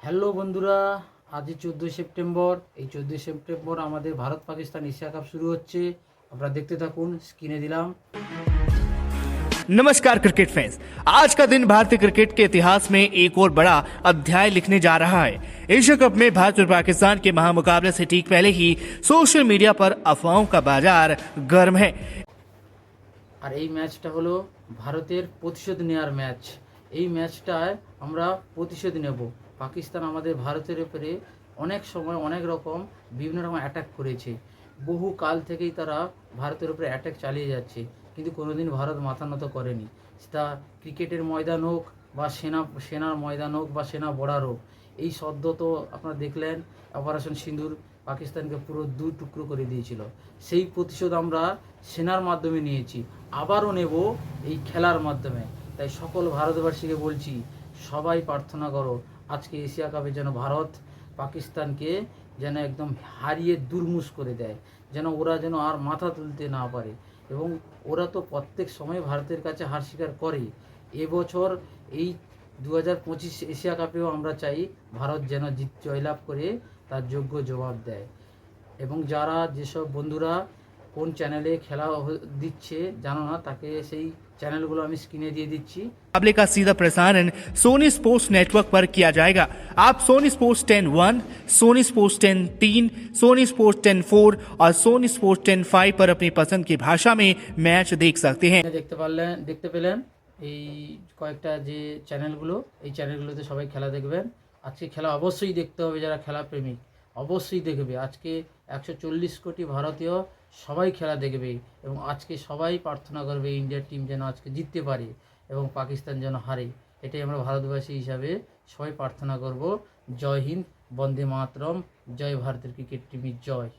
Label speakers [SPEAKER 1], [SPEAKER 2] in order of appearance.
[SPEAKER 1] Hello বন্ধুরা আজই চোদ্দোই সেপ্টেম্বর এই চোদ্দোই সেপ্টেম্বর আমাদের ভারত পাকিস্তান এশিয়া কাপ শুরু হচ্ছে আপনারা দেখতে থাকুন স্ক্রিনে দিলাম
[SPEAKER 2] नमस्कार क्रिकेट फैंस आज का दिन भारतीय क्रिकेट के इतिहास में एक और बड़ा अध्याय लिखने जा रहा है एशिया कप में भारत और पाकिस्तान के महामुकाबले से ठीक पहले ही सोशल मीडिया पर अफवाहों का बाजार गर्म है
[SPEAKER 1] আর এই ম্যাচটা হলো ভারতের প্রতিশোধ নেওয়ার ম্যাচ এই ম্যাচটায় আমরা প্রতিশোধ নেব পাকিস্তান আমাদের ভারতের উপরে অনেক সময় অনেক রকম বিভিন্ন রকম অ্যাটাক করেছে। বহু কাল থেকেই তারা ভারতের উপরে অ্যাটাক চালিয়ে যাচ্ছে, কিন্তু কোনোদিন ভারত মাথা নত করেনি। তা ক্রিকেটের ময়দান হোক বা সেনা, সেনার ময়দান হোক বা সেনা বর্ডার হোক, এই সদ্য তো আপনারা দেখলেন অপারেশন সিন্দুর পাকিস্তানকে পুরো দু টুকরো করে দিয়েছিল। সেই প্রতিশোধ আমরা সেনার মাধ্যমে নিয়েছি, আবারও নেব এই খেলার মাধ্যমে। তাই সকল ভারতবাসীকে বলছি, সবাই প্রার্থনা করো আজকে এশিয়া কাপে যেন ভারত পাকিস্তানকে যেন একদম হারিয়ে দুর্মুষ করে দেয়, যেন ওরা যেন আর মাথা তুলতে না পারে এবং ওরা তো প্রত্যেক সময় ভারতের কাছে হার স্বীকার করে এবছর এই দু হাজার পঁচিশ এশিয়া কাপেও আমরা চাই ভারত যেন জিত জয়লাভ করে তার যোগ্য জবাব দেয়। এবং যারা যেসব বন্ধুরা কোন চ্যানেলে খেলা হ- দিচ্ছে জানো না তাকে সেই চ্যানেলগুলো আমি স্ক্রিনে দিয়ে দিচ্ছি
[SPEAKER 2] मुकाबले का सीधा प्रसारण सोनी स्पोर्ट्स नेटवर्क पर किया जाएगा आप Sony sports ten one Sony sports ten तीन सोनी स्पोर्ट्स टेन फोर और सोनी स्पोर्ट्स टेन फाइव पर अपनी पसंद की भाषा में मैच देख सकते हैं
[SPEAKER 1] এখানে দেখতে পারলেন দেখতে পেলেন এই কয়েকটা যে চ্যানেলগুলো এই চ্যানেলগুলোতে সবাই খেলা দেখবেন আজকে খেলা অবশ্যই দেখতে হবে যারা খেলা প্রেমিক অবশ্যই দেখবে আজকে একশো চল্লিশ কোটি ভারতীয় সবাই খেলা দেখবে এবং আজকে সবাই প্রার্থনা করবে ইন্ডিয়ার টিম যেন আজকে জিততে পারে এবং পাকিস্তান যেন হারে। এটাই আমরা ভারতবাসী হিসাবে সবাই প্রার্থনা করব। জয় হিন্দ, বন্দে মাতরম, জয় ভারতের ক্রিকেট টিমের জয়।